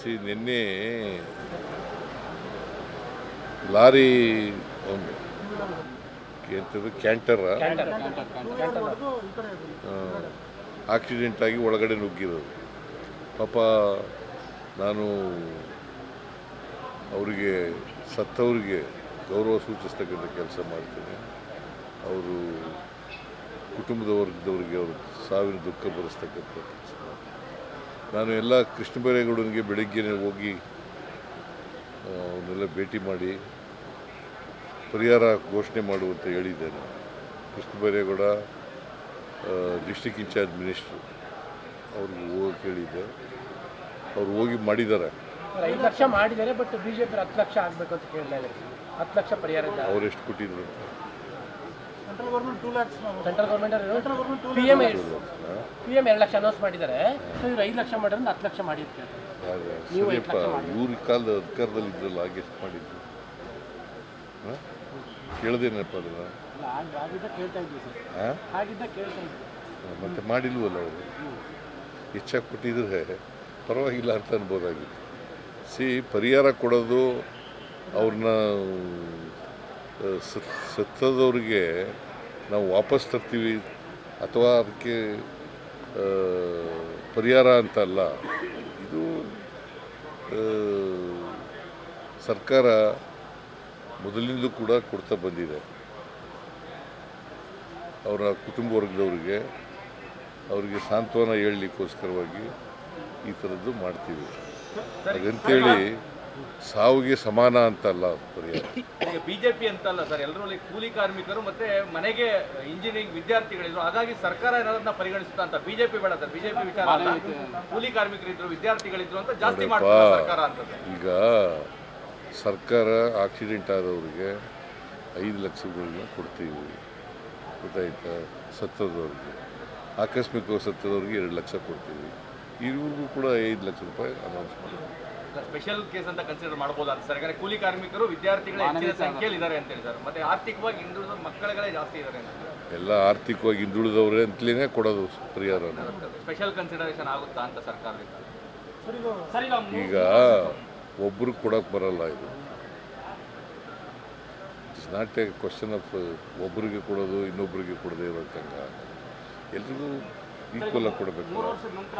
C ನಿನ್ನೆ lorry ಒಂದು ಎಂಥದ್ದು ಕ್ಯಾಂಟರ. ಆಕ್ಸಿಡೆಂಟ್ ಆಗಿ ಒಳಗಡೆ ನುಗ್ಗಿರೋದು. ಪಾಪ ನಾನು ಅವರಿಗೆ ಸತ್ತವರಿಗೆ ಗೌರವ ಸೂಚಿಸ್ತಕ್ಕಂಥ ಕೆಲಸ ಮಾಡ್ತೇನೆ. ಅವರು ಕುಟುಂಬದ ವರ್ಗದವರಿಗೆ ಅವರು ಸಾವಿನ ದುಃಖ ಬರೆಸ್ತಕ್ಕಂಥ ಕೆಲಸ. ನಾನು ಎಲ್ಲ ಕೃಷ್ಣ ಬೈರೇಗೌಡನಿಗೆ ಬೆಳಿಗ್ಗೆನೇ ಹೋಗಿ ಅವನ್ನೆಲ್ಲ ಭೇಟಿ ಮಾಡಿ ಪರಿಹಾರ ಘೋಷಣೆ ಮಾಡುವಂತ ಹೇಳಿದ್ದೇನೆ. ಕೃಷ್ಣಬೈರೇಗೌಡ ಡಿಸ್ಟಿಕ್ ಇನ್ಚಾರ್ಜ್ ಮಿನಿಸ್ಟ್ರು ಅವ್ರಿಗೆ ಹೋಗಿ ಕೇಳಿದ್ದೆ ಅವ್ರು ಹೋಗಿ ಮಾಡಿದ್ದಾರೆ. ಐದು ಲಕ್ಷ ಮಾಡಿದ್ದಾರೆ ಬಟ್ ಬಿಜೆಪಿ ಹತ್ತು ಲಕ್ಷ ಆಗಬೇಕು ಅಂತ ಇದ್ದಾರೆ. ಹತ್ತು ಲಕ್ಷ ಪರಿಹಾರ ಅವ್ರು ಎಷ್ಟು ಕೊಟ್ಟಿದ್ರು ಅಂತ. Central government two lakhs central government P M P M ಎರಡು ಲಕ್ಷ ಅನೌನ್ಸ್ ಮಾಡಿದ್ದಾರೆ. ಸೊ ಇವ್ರು ಐದು ಲಕ್ಷ ಮಾಡಿದ್ರೆ ಹತ್ತು ಲಕ್ಷ ಮಾಡಿ ಯಾರು? ನೀವು ಸರಿಯಪ್ಪ ಐದು ಇವ್ರ ಕಾಲದ ಅಧಿಕಾರದಲ್ಲಿ ಇದ್ರಲ್ಲ ಹಾಗೆ ಎಷ್ಟು ಮಾಡಿದ್ರು? ಹಾಂ? ಕೇಳ್ದೇನಪ್ಪ ಅದನ್ನ ಆಗಿದ್ದ ಕೇಳ್ತಾ ಇದ್ವಿ ಸರ್. ಹಾಂ? ಆಗಿದ್ದ ಕೇಳ್ತಾ ಇದ್ವಿ. ಮತ್ತೆ ಮಾಡಿಲ್ವಲ್ಲ ಅವರು? ಹೆಚ್ಚಾಗಿ ಕೊಟ್ಟಿದ್ರೆ ಪರವಾಗಿಲ್ಲ ಅಂತ ಅನ್ಬೋದಾಗಿತ್ತು. ಸಿ ಪರಿಹಾರ ಕೊಡೋದು ಅವ್ರನ್ನ ಆ, ಸತ್ ಸತ್ತದವ್ರಿಗೆ ನಾವು ವಾಪಸ್ ತರ್ತೀವಿ ಅಥವಾ ಅದಕ್ಕೆ ಪರಿಹಾರ ಅಂತ ಅಲ್ಲ. ಇದು ಸರ್ಕಾರ ಮೊದಲಿಂದಲೂ ಕೂಡ ಕೊಡ್ತಾ ಬಂದಿದೆ. ಅವರ ಕುಟುಂಬ ವರ್ಗದವರಿಗೆ, ಅವರಿಗೆ ಸಾಂತ್ವನ ಹೇಳಲಿಕ್ಕೋಸ್ಕರವಾಗಿ ಈ ಥರದ್ದು ಮಾಡ್ತೀವಿ. ಹಾಗಂತೇಳಿ ಸಾವಿಗೆ ಸಮಾನ ಅಂತಲ್ಲ ಪರಿಹಾರ ಈಗ ಬಿಜೆಪಿ ಅಂತಲ್ಲ ಸರ್ ಎಲ್ಲರಲ್ಲಿ ಕೂಲಿ ಕಾರ್ಮಿಕರು ಮತ್ತೆ ಮನೆಗೆ ಇಂಜಿನಿಯರಿಂಗ್ ವಿದ್ಯಾರ್ಥಿಗಳಿದ್ರು. ಹಾಗಾಗಿ ಸರ್ಕಾರ ಏನಾದ್ರನ್ನ ಪರಿಗಣಿಸುತ್ತಾ ಅಂತ. ಬಿಜೆಪಿ ಬೇಡ ಸರ್ ಬಿಜೆಪಿ ವಿಚಾರ ಅಲ್ಲ ಕೂಲಿ ಕಾರ್ಮಿಕರಿದ್ರು ವಿದ್ಯಾರ್ಥಿಗಳಿದ್ರು ಅಂತ ಜಾಸ್ತಿ ಮಾಡ್ತಾರೆ ಸರ್ಕಾರ ಅಂತ ಸರ್. ಈಗ ಸರ್ಕಾರ ಆಕ್ಸಿಡೆಂಟ್ ಆದವ್ರಿಗೆ ಐದು ಲಕ್ಷಗಳನ್ನ ಕೊಡ್ತೀವಿ. ಗೊತ್ತಾಯ್ತಾ? ಸತ್ತದವ್ರಿಗೆ. ಆಕಸ್ಮಿಕವಾಗಿ ಸತ್ತದವ್ರಿಗೆ ಎರಡು ಲಕ್ಷ ಕೊಡ್ತೀವಿ. ಇವ್ರಿಗೂ ಕೂಡ ಐದು ಲಕ್ಷ ರೂಪಾಯಿ ಅನೌನ್ಸ್ ಮಾಡಿದ್ವಿ ಸ್ಪೆಷಲ್ ಕೇಸ್ ಅಂತ ಕನ್ಸಿಡರ್ ಮಾಡಬಹುದಾ ಸರ್ ಯಾಕಂದ್ರೆ ಕೂಲಿ ಕಾರ್ಮಿಕರು ವಿದ್ಯಾರ್ಥಿಗಳ ಹೆಚ್ಚಿನ ಸಂಖ್ಯೆಯಲ್ಲಿ ಇದ್ದಾರೆ ಅಂತ ಹೇಳಿ ಸರ್ ಮತ್ತೆ ಆರ್ಥಿಕವಾಗಿ ಹಿಂದುಳಿದ ಮಕ್ಕಳುಗಳೇ ಜಾಸ್ತಿ ಇದ್ದಾರೆ ಅಂತ ಎಲ್ಲ ಆರ್ಥಿಕವಾಗಿ ಹಿಂದುಳಿದವ್ರೆ ಅಂತಲೇ ಕೊಡೋದು ಪರಿಹಾರ ಸ್ಪೆಷಲ್ ಕನ್ಸಿಡರೇಷನ್ ಆಗುತ್ತಾ ಅಂತ ಸರ್ಕಾರದಿಂದ? ಈಗ ಈಗ ಒಬ್ರು ಕೊಡೋಕೆ ಬರಲ್ಲ ಇದು. It's not a question of ಒಬ್ಬರಿಗೆ ಕೊಡೋದು ಇನ್ನೊಬ್ಬರಿಗೆ ಕೊಡದೇ ಇರೋಕ್ಕಂಗ ಎಲ್ರಿಗೂ ಈಕ್ವಲ್ ಆಗಿ ಕೊಡಬೇಕು. ನಂತರ